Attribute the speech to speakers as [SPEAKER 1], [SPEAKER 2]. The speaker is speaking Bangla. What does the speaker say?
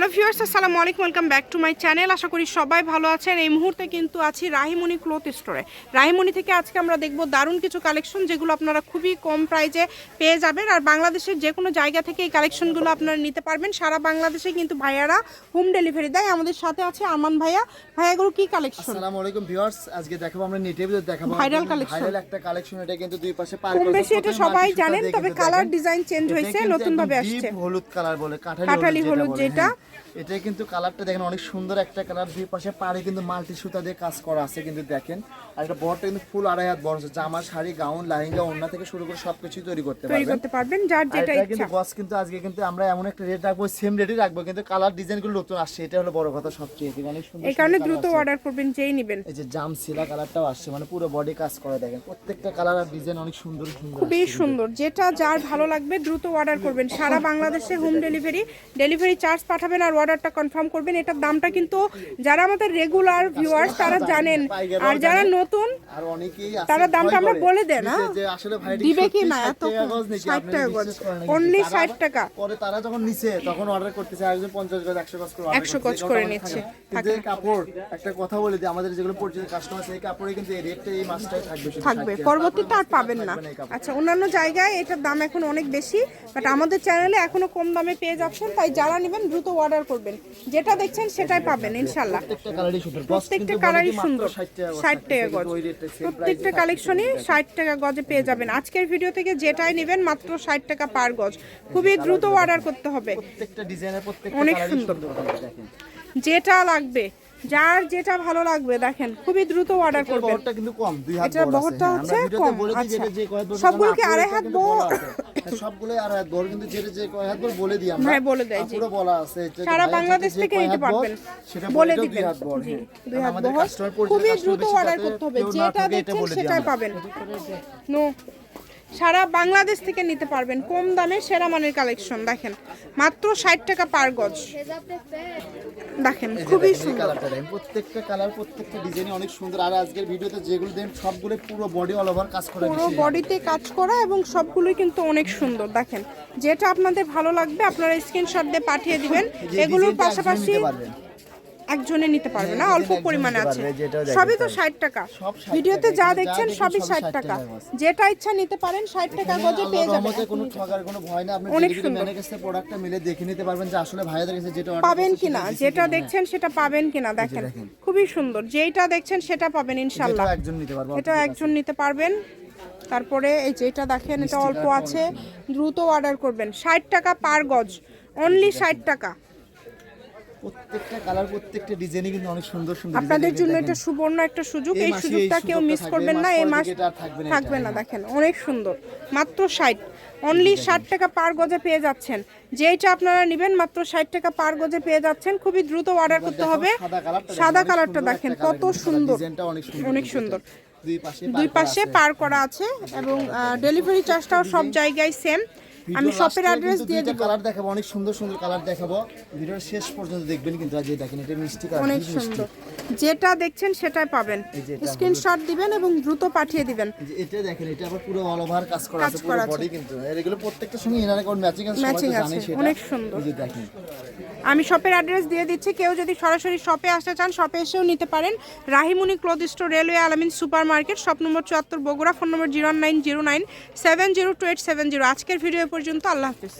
[SPEAKER 1] হ্যালো ভিউয়ার্স আসসালামু আলাইকুম welcome back to my channel. আশা করি সবাই ভালো আছেন। এই মুহূর্তে কিন্তু আছি রাহিমণি ক্লথ স্টোরে। রাহিমণি থেকে আজকে আমরা দেখব দারুণ কিছু কালেকশন যেগুলো আপনারা খুবই কম প্রাইজে পেয়ে যাবেন। আর বাংলাদেশের যে কোনো জায়গা থেকে এই কালেকশনগুলো আপনারা নিতে পারবেন। সারা বাংলাদেশে কিন্তু ভাইয়ারা হোম ডেলিভারি দেয়। আমাদের সাথে আছে আমান ভাইয়া। ভাইয়া এগুলো কি কালেকশন?
[SPEAKER 2] আসসালামু আলাইকুম ভিউয়ার্স আজকে দেখাবো আমরা নেটের ভিতর দেখাবো।
[SPEAKER 1] Viral collection।
[SPEAKER 2] ভাইরাল একটা কালেকশন এটা কিন্তু দুই পাশে পার
[SPEAKER 1] কম
[SPEAKER 2] করে
[SPEAKER 1] বেশি এটা সবাই জানেন তবে কালার ডিজাইন চেঞ্জ হয়েছে নতুন ভাবে আসছে।
[SPEAKER 2] হলুদ কালার বলে কাঠালি
[SPEAKER 1] হলুদ যেটা।
[SPEAKER 2] এটা কিন্তু কালারটা দেখেন অনেক সুন্দর একটা কালার। দুই পাশে পাড়ে কিন্তু মাল্টি সুতা দিয়ে কাজ করা আছে কিন্তু দেখেন। আর এটা বড়টা কিন্তু ফুল আড়াই হাত বড় জামা শাড়ি গাউন লেহেঙ্গা ওড়না থেকে শুরু করে সবকিছু তৈরি করতে
[SPEAKER 1] তৈরি
[SPEAKER 2] পারবেন।
[SPEAKER 1] করতে পারবেন যার যেটা ইচ্ছা।
[SPEAKER 2] কিন্তু গস কিন্তু আজকে কিন্তু আমরা এমন একটা রেট রাখব সেম রেটই রাখব কিন্তু কালার ডিজাইনগুলো নতুন আসছে। এটা হলো বড় কথা সবচেয়ে। অনেক সুন্দর
[SPEAKER 1] এই কারণে দ্রুত অর্ডার করবেন যেই নেবেন।
[SPEAKER 2] এই যে জাম সিলা কালারটাও আসছে মানে পুরো বডি কাজ করে দেখেন। প্রত্যেকটা কালার আর ডিজাইন অনেক সুন্দর সুন্দর
[SPEAKER 1] খুবই সুন্দর। যেটা যার ভালো লাগবে দ্রুত অর্ডার করবেন। সারা বাংলাদেশে হোম ডেলিভারি ডেলিভারি চার্জ পাঠাবেন আর অর্ডারটা কনফার্ম করবেন। এটার দামটা কিন্তু যারা আমাদের রেগুলার ভিউয়ার্স তারা জানেন। আর যারা নতুন
[SPEAKER 2] আর অনেকেই
[SPEAKER 1] তারা দামটা আমরা বলে দেন, হ্যাঁ?
[SPEAKER 2] যে আসলে ভাই
[SPEAKER 1] দিবে কি না এত 60 টাকা গজ।
[SPEAKER 2] তারা
[SPEAKER 1] 60 টাকা।
[SPEAKER 2] পরে তারা যখন নিছে তখন অর্ডার করতেছে একজন 50 গজ 100 গজ করে
[SPEAKER 1] 100 গজ করে নিচ্ছে।
[SPEAKER 2] এই কাপড় একটা কথা বলে দিই আমাদের যেগুলো পরিচিত কাস্টমার এই কাপড়ে কিন্তু এই রেটটা এই মাসটাই থাকবে
[SPEAKER 1] থাকবে। পরবর্তীতে আর পাবেন না। আচ্ছা অন্যান্য জায়গায় এটার দাম এখন অনেক বেশি বাট আমাদের চ্যানেলে এখনও কম দামে পেয়ে যাচ্ছেন তাই যারা নেবেন দ্রুত অর্ডার করবেন। যেটা দেখছেন সেটাই পাবেন ইনশাল্লাহ
[SPEAKER 2] প্রত্যেকটা কালারই সুন্দর। গজ
[SPEAKER 1] প্রত্যেকটা
[SPEAKER 2] কিন্তু
[SPEAKER 1] কালারই
[SPEAKER 2] বলে কি
[SPEAKER 1] সুন্দর।
[SPEAKER 2] মাত্র 60 টাকা গজ।
[SPEAKER 1] ষাট টাকা গজ প্রত্যেকটা কালেকশনই ষাট টাকা গজে পেয়ে যাবেন। আজকের ভিডিও থেকে যেটাই নেবেন মাত্র ষাট টাকা পার গজ। খুবই দ্রুত অর্ডার করতে হবে। অনেক। সুন্দর। যেটা লাগবে যার যেটা ভালো লাগবে দেখেন খুবই দ্রুত অর্ডার করবেন
[SPEAKER 2] বহরটা কিন্তু কম দুই হাত
[SPEAKER 1] এটার বহরটা
[SPEAKER 2] হ্যাঁ।
[SPEAKER 1] হচ্ছে কম, আচ্ছা। সবগুলো কি আড়াই হাত বহর?
[SPEAKER 2] হ্যাঁ, আড়াই হাত বহর, কিন্তু যেটা যে কয় হাত বহর বলে দিই আমরা।
[SPEAKER 1] হ্যাঁ, বলে দেয়, জি।
[SPEAKER 2] আপুরও বলা আছে,
[SPEAKER 1] সারা বাংলাদেশ থেকে নিতে পারবেন
[SPEAKER 2] সেটা
[SPEAKER 1] বলে দিবেন
[SPEAKER 2] দুই হাত বহর, হ্যাঁ।
[SPEAKER 1] দুই হাত খুবই দ্রুত অর্ডার করতে হবে যেটা
[SPEAKER 2] এটা
[SPEAKER 1] দেখছেন সেটাই পাবেন নো সারা বাংলাদেশ থেকে নিতে পারবেন কম দামে সেরা মানের কালেকশন দেখেন। মাত্র ষাট টাকা পার গজ। দেখেন খুবই সুন্দর।
[SPEAKER 2] প্রত্যেকটা কালার প্রত্যেকটা ডিজাইনই অনেক সুন্দর। আর আজকের ভিডিওতে যেগুলো দেন সবগুলো পুরো বডি অল ওভার কাজ করে
[SPEAKER 1] পুরো বডিতে কাজ করা এবং সবগুলোই কিন্তু অনেক সুন্দর। দেখেন যেটা আপনাদের ভালো লাগবে আপনারা স্ক্রিনশট দিয়ে পাঠিয়ে দিবেন। এগুলোর পাশাপাশি। একজনে নিতে পারবে না
[SPEAKER 2] হ্যাঁ,
[SPEAKER 1] অল্প পরিমাণে আছে। সবই তো ষাট টাকা। ভিডিওতে যা দেখছেন সবই ষাট টাকা। যেটা ইচ্ছা নিতে পারেন ষাট টাকা গজে পেয়ে যাবেন।
[SPEAKER 2] কোনো ঠকার কোনো ভয় না আপনি
[SPEAKER 1] অনেক সুন্দর।
[SPEAKER 2] কাছে প্রোডাক্টটা মিলে দেখে নিতে পারবেন যে আসলে ভাইয়াদের কাছে যেটা
[SPEAKER 1] পাবেন কিনা যেটা দেখছেন সেটা পাবেন কিনা দেখেন। খুবই সুন্দর। যেটা দেখছেন সেটা পাবেন ইনশাল্লাহ।
[SPEAKER 2] একজন নিতে পারবে
[SPEAKER 1] এটা একজন নিতে পারবেন। তারপরে এই যেটা দেখেন এটা অল্প আছে। দ্রুত অর্ডার করবেন। ষাট টাকা পার গজ। অনলি ষাট টাকা।
[SPEAKER 2] প্রত্যেকটা কালার প্রত্যেকটা ডিজাইনই কিন্তু অনেক সুন্দর সুন্দর
[SPEAKER 1] আপনাদের জন্য এটা সুবর্ণ একটা সুযোগ
[SPEAKER 2] এই
[SPEAKER 1] সুযোগটা কেউ মিস করবেন না এই মাস
[SPEAKER 2] থাকবে না।
[SPEAKER 1] দেখেন অনেক সুন্দর। মাত্র ষাট অনলি ষাট টাকা পার গজে পেয়ে যাচ্ছেন। যেইটা আপনারা নেবেন মাত্র ষাট টাকা পার গজে পেয়ে যাচ্ছেন। খুবই দ্রুত অর্ডার করতে হবে।
[SPEAKER 2] সাদা কালারটা দেখেন,
[SPEAKER 1] কত সুন্দর।
[SPEAKER 2] অনেক সুন্দর। দুই পাশে। পার করা আছে।
[SPEAKER 1] এবং ডেলিভারি চার্জটাও সব জায়গায় সেম আমি শপের অ্যাড্রেস দিয়ে দিব।
[SPEAKER 2] কালার দেখাবো অনেক সুন্দর সুন্দর কালার দেখাবো। ভিডিওর শেষ পর্যন্ত দেখবেন কিন্তু আজ দেখেন এটা মিষ্টি কালার
[SPEAKER 1] অনেক সুন্দর। যেটা দেখছেন সেটাই পাবেন। স্ক্রিনশট দিবেন এবং দ্রুত পাঠিয়ে দিবেন।
[SPEAKER 2] এটা দেখেন এটা আবার পুরো অল ওভার কাজ করা আছে পুরো বডি কিন্তু। এগুলো প্রত্যেকটার সঙ্গে ইনার কোড ম্যাচিং আছে
[SPEAKER 1] Matching আছে, অনেক সুন্দর।
[SPEAKER 2] এই যে দেখেন।
[SPEAKER 1] আমি শপের অ্যাড্রেস দিয়ে দিচ্ছি কেউ যদি সরাসরি শপে আসতে চান শপে এসেও নিতে পারেন। Rahimuni cloth store railway Alamin super market shop number চুয়াত্তর Bogura phone number zero nine zero nine seven zero two eight seven zero আজকের video পর্যন্ত আল্লাহ হাফিজ